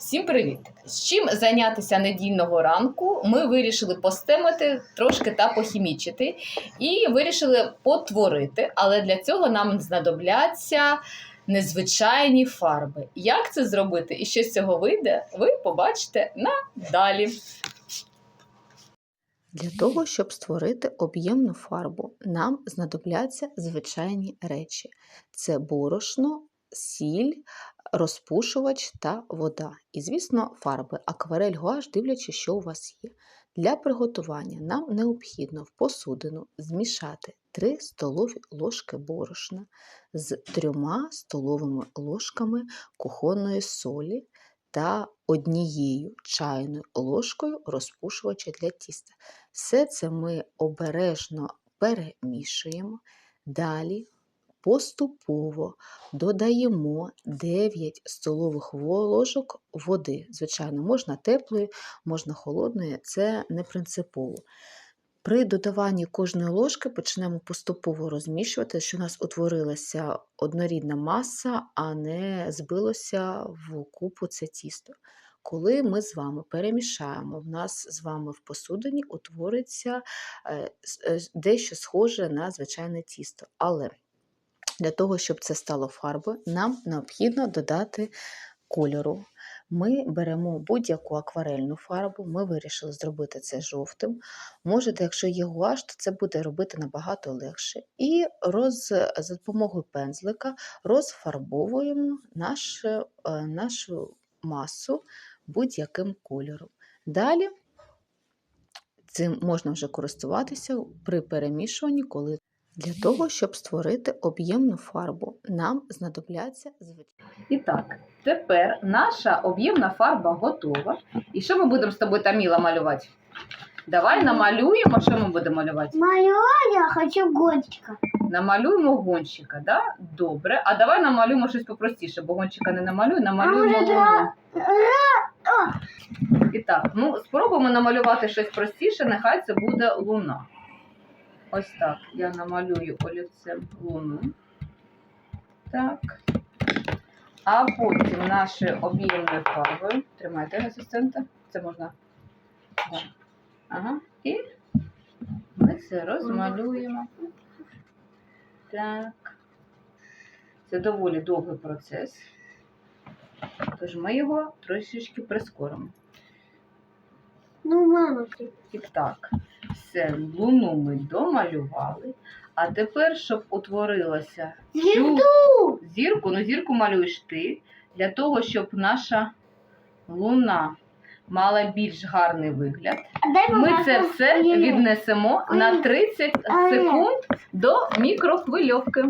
Всім привіт! З чим зайнятися недільного ранку? Ми вирішили постемити трошки та похімічити і вирішили потворити, але для цього нам знадобляться незвичайні фарби. Як це зробити і що з цього вийде, ви побачите надалі. Для того, щоб створити об'ємну фарбу, нам знадобляться звичайні речі: це борошно, сіль, розпушувач та вода. І, звісно, фарби, акварель, гуаш, дивлячись, що у вас є. Для приготування нам необхідно в посудину змішати 3 столові ложки борошна з 3 столовими ложками кухонної солі та однією чайною ложкою розпушувача для тіста. Все це ми обережно перемішуємо. Далі поступово додаємо 9 столових ложок води. Звичайно, можна теплої, можна холодної, це не принципово. При додаванні кожної ложки почнемо поступово розміщувати, що у нас утворилася однорідна маса, а не збилося в купу це тісто. Коли ми з вами перемішаємо, в нас з вами в посудині утвориться е, е, дещо схоже на звичайне тісто. Але для того, щоб це стало фарбою, нам необхідно додати кольору. Ми беремо будь-яку акварельну фарбу, ми вирішили зробити це жовтим. Можете, якщо є гуаш, то це буде робити набагато легше. І роз, за допомогою пензлика розфарбовуємо наш, е, нашу масу будь-яким кольором. Далі цим можна вже користуватися при перемішуванні, коли для того, щоб створити об'ємну фарбу, нам знадобляться звичайно. І так, тепер наша об'ємна фарба готова. І що ми будемо з тобою Таміла малювати? Давай намалюємо, що ми будемо малювати? Мою я хочу гонщика. Намалюємо гонщика, да? Добре. А давай намалюємо щось попростіше, бо гонщика не намалюю, намалюємо може, луну. І так, ну спробуємо намалювати щось простіше, нехай це буде луна. Ось так. Я намалюю олівцем луну. Так. А потім нашою об'ємною фарбою. Тримайте асистента. Це можна. Ага. І ми це розмалюємо. Так. Це доволі довгий процес. Тож ми його трошечки прискоримо. І так, все, луну ми домалювали. А тепер, щоб утворилася цю зірку, ну зірку малюєш ти, для того, щоб наша луна мала більш гарний вигляд. Ми це все віднесемо на 30 секунд до мікрохвильовки.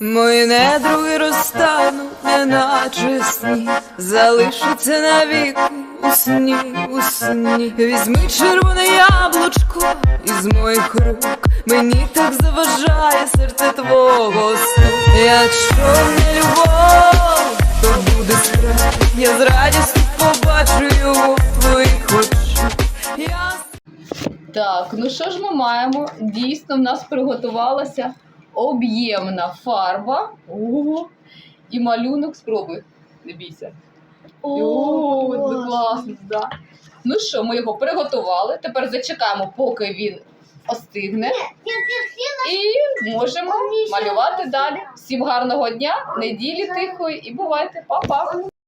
Мої недруги розтануть, неначе сніг, залишаться навіки у сні, у сні. Візьми червоне яблучко із моїх рук, мені так заважає серце твого сну. Якщо не любов, то буде страх. Я з радістю побачу його твоїх очах. Я Так, ну що ж ми маємо? Дійсно, в нас приготувалася об'ємна фарба. Ого! І малюнок спробуй. Не бійся. О, класно, да. Ну що, ми його приготували. Тепер зачекаємо, поки він остигне. І можемо малювати далі. Всім гарного дня, неділі тихої і бувайте, Па-па!